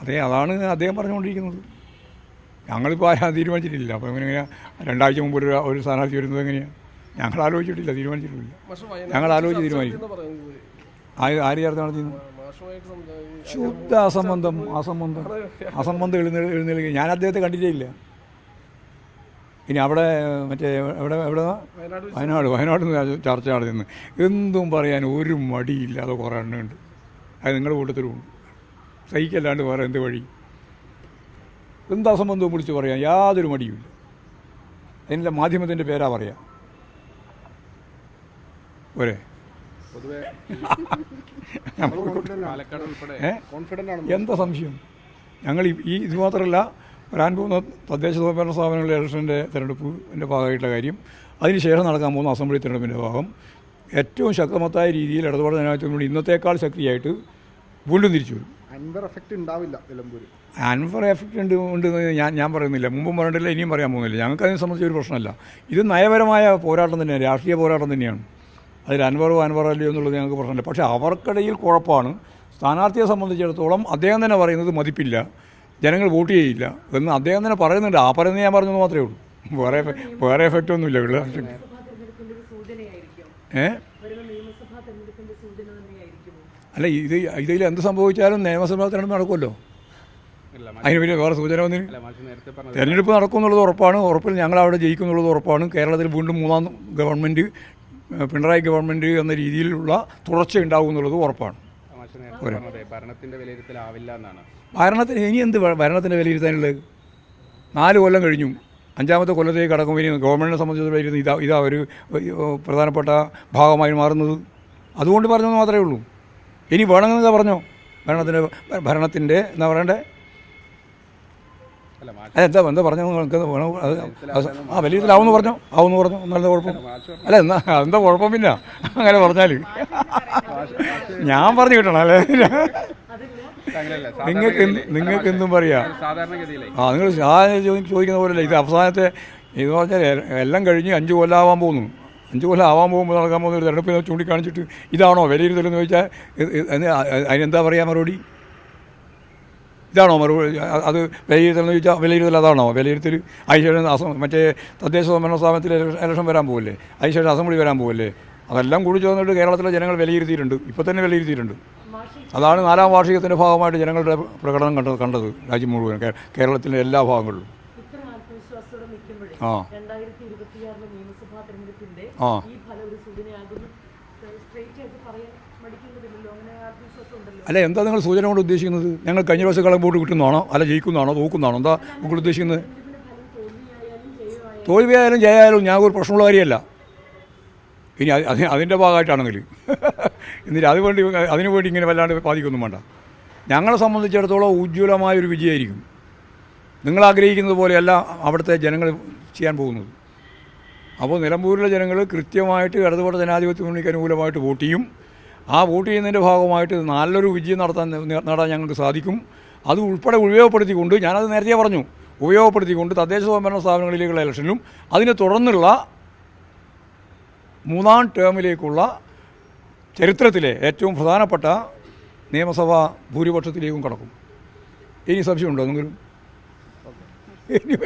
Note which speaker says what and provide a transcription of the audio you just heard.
Speaker 1: അതെ അതാണ് അദ്ദേഹം പറഞ്ഞുകൊണ്ടിരിക്കുന്നത്. ഞങ്ങളിപ്പോൾ ആരാ തീരുമാനിച്ചിട്ടില്ല. അപ്പോൾ എങ്ങനെ രണ്ടാഴ്ച മുമ്പ് ഒരു ഒരു സ്ഥാനാർത്ഥി വരുന്നത് എങ്ങനെയാണ് ഞങ്ങൾ ആലോചിച്ചിട്ടില്ല തീരുമാനിച്ചിട്ടില്ല. ഞങ്ങൾ ആലോചിച്ച് തീരുമാനിക്കും. ആര് ചേർത്ത്
Speaker 2: സംസാ-
Speaker 1: ശുദ്ധ അസംബന്ധം അസംബന്ധം. അസംബന്ധം എഴുന്നേ എഴുന്നേൽക്കുക ഞാൻ അദ്ദേഹത്തെ കണ്ടിട്ടേ ഇല്ല ഇനി അവിടെ മറ്റേ എവിടെ എവിടെ?
Speaker 2: വയനാട്
Speaker 1: വയനാട് ചർച്ച നടത്തുന്നത് എന്തും പറയാൻ ഒരു മടിയില്ലാതെ കുറേ എണ്ണമുണ്ട് അത് നിങ്ങളുടെ കൂട്ടത്തിലുമുണ്ട് സഹിക്കല്ലാണ്ട് വേറെ എന്ത് വഴി? എന്താ സംബന്ധവും വിളിച്ച് പറയാം യാതൊരു മടിയുമില്ല അതിന്റെ മാധ്യമത്തിന്റെ പേരാ പറയാം. പോരെ.
Speaker 3: ആണ്.
Speaker 1: എന്താ സംശയം? ഞങ്ങൾ ഈ- ഇത് മാത്രമല്ല വരാൻ പോകുന്ന തദ്ദേശ സ്വയംഭരണ സ്ഥാപനങ്ങളുടെ ഇലക്ഷന്റെ തിരഞ്ഞെടുപ്പിന്റെ ഭാഗമായിട്ടുള്ള കാര്യം അതിനുശേഷം നടക്കാൻ പോകുന്ന അസംബ്ലി തിരഞ്ഞെടുപ്പിന്റെ ഭാഗം ഏറ്റവും ശക്തമത്തായ രീതിയിൽ ഇടതുപാട് ജനാധിപത്യം കൂടി ഇന്നത്തേക്കാൾ ശക്തിയായിട്ട് വീണ്ടും തിരിച്ചു വരും.
Speaker 3: അൻവർ എഫക്റ്റ് ഉണ്ടാവില്ല നിലമ്പൂർ
Speaker 1: അൻവർ എഫക്റ്റ് ഉണ്ട് ഉണ്ടെന്ന് ഞാൻ ഞാൻ പറയുന്നില്ല. മുമ്പും പറഞ്ഞിട്ടില്ല ഇനിയും പറയാൻ പോകുന്നില്ല. ഞങ്ങൾക്ക് അതിനെ സംബന്ധിച്ച് ഒരു പ്രശ്നമല്ല. ഇത് നയപരമായ പോരാട്ടം തന്നെയാണ് രാഷ്ട്രീയ പോരാട്ടം തന്നെയാണ്. അതിൽ അൻവറോ അൻവർ അല്ലയോ എന്നുള്ളത് ഞങ്ങൾക്ക് പ്രശ്നമില്ല. പക്ഷേ അവർക്കിടയിൽ കുഴപ്പമാണ്. സ്ഥാനാർത്ഥിയെ സംബന്ധിച്ചിടത്തോളം അദ്ദേഹം തന്നെ പറയുന്നത് മതിപ്പില്ല. ജനങ്ങൾ വോട്ട് ചെയ്യില്ല എന്ന് അദ്ദേഹം തന്നെ പറയുന്നുണ്ട്. ആ പറയുന്നത് ഞാൻ പറഞ്ഞത് മാത്രമേ ഉള്ളൂ. വേറെ വേറെ എഫക്റ്റ് ഒന്നുമില്ല. ഉള്ള
Speaker 4: നിയമസഭാ തെരഞ്ഞെടുപ്പിന്റെ ഒരു സൂചനയായിരിക്കും
Speaker 1: ഏ
Speaker 4: വരുന്ന നിയമസഭാ തെരഞ്ഞെടുപ്പിന്റെ സൂചന തന്നെയായിരിക്കുമോ
Speaker 1: അല്ല ഇത് ഇതിൽ എന്ത് സംഭവിച്ചാലും നിയമസഭാ തെരഞ്ഞെടുപ്പ് നടക്കുമല്ലോ. അതിന് പിന്നെ വേറെ സൂചന
Speaker 3: വന്നിന്.
Speaker 1: തെരഞ്ഞെടുപ്പ് നടക്കുമെന്നുള്ളത് ഉറപ്പാണ്. ഉറപ്പിൽ ഞങ്ങൾ അവിടെ ജയിക്കും എന്നുള്ളത് ഉറപ്പാണ്. കേരളത്തിൽ വീണ്ടും മൂന്നാം ഗവൺമെന്റ് പിണറായി ഗവൺമെന്റ് എന്ന രീതിയിലുള്ള തുടർച്ച ഉണ്ടാകും എന്നുള്ളത് ഉറപ്പാണ്. ഭരണത്തിന് ഇനി എന്ത് ഭരണത്തിന്റെ വിലയിരുത്താനുള്ളത്? നാല് കൊല്ലം കഴിഞ്ഞു. അഞ്ചാമത്തെ കൊല്ലത്തേക്ക് കടക്കും. ഇനി ഗവൺമെന്റിനെ സംബന്ധിച്ചിടത്തോളം ഇതാ ഇതാ ഒരു പ്രധാനപ്പെട്ട ഭാഗമായി മാറുന്നത്. അതുകൊണ്ട് പറഞ്ഞത് മാത്രമേ ഉള്ളൂ. ഇനി വേണമെന്ന് പറഞ്ഞോ? ഭരണത്തിന്റെ ഭരണത്തിന്റെ എന്താ പറയണ്ടേ?
Speaker 3: അല്ല എന്താ
Speaker 1: അതെന്താ എന്താ പറഞ്ഞു? നിങ്ങൾക്ക് വേണം? അത് ആ ആ വിലയിരുത്തലാവുമെന്ന് പറഞ്ഞു. ആവുമെന്ന് പറഞ്ഞു. നല്ല കുഴപ്പം. അല്ല എന്നാ എന്താ കുഴപ്പം പിന്നെ? അങ്ങനെ പറഞ്ഞാൽ ഞാൻ പറഞ്ഞു കിട്ടണം അല്ലേ? നിങ്ങൾക്ക് നിങ്ങൾക്ക് എന്തും പറയാം. ആ നിങ്ങൾ ചോദിക്കുന്ന പോലെയല്ല. ഇത് അവസാനത്തെ ഇത് പറഞ്ഞാൽ എല്ലാം കഴിഞ്ഞ് അഞ്ച് കൊല്ലാവാൻ പോകുന്നു. അഞ്ച് കൊല്ലം ആവാൻ പോകുമ്പോൾ നടക്കാൻ പോകുന്ന ഒരു തെരഞ്ഞെടുപ്പിനെ ചൂണ്ടിക്കാണിച്ചിട്ട് ഇതാണോ വിലയിരുത്തലെന്ന് ചോദിച്ചാൽ അതിനെന്താ പറയുക മറുപടി? ഇതാണോ മറുപടി? അത് വിലയിരുത്തലെന്ന് ചോദിച്ചാൽ വിലയിരുത്തൽ അതാണോ? വിലയിരുത്തൽ അതിനുശേഷം അസം മറ്റേ തദ്ദേശ സ്വയംഭരണ സ്ഥാപനത്തിൽ ഇലക്ഷൻ വരാൻ പോകല്ലേ അതിനുശേഷം അസംബ്ലി വരാൻ പോകല്ലേ അതെല്ലാം കൂടി ചേർന്നിട്ട് കേരളത്തിലെ ജനങ്ങൾ വിലയിരുത്തിയിട്ടുണ്ട്. ഇപ്പോൾ തന്നെ വിലയിരുത്തിയിട്ടുണ്ട്. അതാണ് നാലാം വാർഷികത്തിന്റെ ഭാഗമായിട്ട് ജനങ്ങളുടെ പ്രകടനം കണ്ടത് കണ്ടത് രാജ്യം മുഴുവൻ കേരളത്തിന്റെ കേരളത്തിലെ എല്ലാ ഭാഗങ്ങളിലും. ആ.
Speaker 4: നിയമസഭാ തെരഞ്ഞെടുപ്പിന്റെ. ഈ ഫലം ഒരു സൂചനയാകുന്നു.
Speaker 1: അല്ല എന്താ നിങ്ങൾ സൂചന കൊണ്ട് ഉദ്ദേശിക്കുന്നത്? ഞങ്ങൾ കഴിഞ്ഞ പ്രാവശ്യം കളം വോട്ട് കിട്ടുന്നതാണോ? അല്ല ജയിക്കുന്നതാണോ? തോക്കുന്നതാണോ? എന്താ നിങ്ങൾ ഉദ്ദേശിക്കുന്നത്?
Speaker 4: തോൽവിയായാലും ജയമായാലും
Speaker 1: തോൽവിയായാലും ഞാൻ ഒരു പ്രശ്നമുള്ള കാര്യമല്ല. ഇനി അത് അത് അതിന്റെ ഭാഗമായിട്ടാണെങ്കിൽ. എന്നിട്ട് അത് വേണ്ടി അതിനു വേണ്ടി ഇങ്ങനെ വല്ലാണ്ട് ബാധിക്കൊന്നും വേണ്ട. ഞങ്ങളെ സംബന്ധിച്ചിടത്തോളം ഉജ്ജ്വലമായ ഒരു വിജയമായിരിക്കും. നിങ്ങൾ ആഗ്രഹിക്കുന്നത് പോലെയല്ല അവിടുത്തെ ജനങ്ങൾ ചെയ്യാൻ പോകുന്നത്. അപ്പോൾ നിലമ്പൂരിലെ ജനങ്ങൾ കൃത്യമായിട്ട് ഇടതുപക്ഷ ജനാധിപത്യ മുന്നണിക്ക് അനുകൂലമായിട്ട് വോട്ട് ചെയ്യും. ആ വോട്ട് ചെയ്യുന്നതിന്റെ ഭാഗമായിട്ട് നല്ലൊരു വിജയം നടത്താൻ നേടാൻ ഞങ്ങൾക്ക് സാധിക്കും. അത് ഉൾപ്പെടെ ഉപയോഗപ്പെടുത്തിക്കൊണ്ട് ഞാനത് നേരത്തെ പറഞ്ഞു. ഉപയോഗപ്പെടുത്തിക്കൊണ്ട് തദ്ദേശ സ്വയംഭരണ സ്ഥാപനങ്ങളിലേക്കുള്ള ഇലക്ഷനിലും അതിനെ തുടർന്നുള്ള മൂന്നാം ടേമിലേക്കുള്ള ചരിത്രത്തിലെ ഏറ്റവും പ്രധാനപ്പെട്ട നിയമസഭാ ഭൂരിപക്ഷത്തിലേക്കും കടക്കും. ഇനി സംശയമുണ്ടോ? എന്തെങ്കിലും ഇനി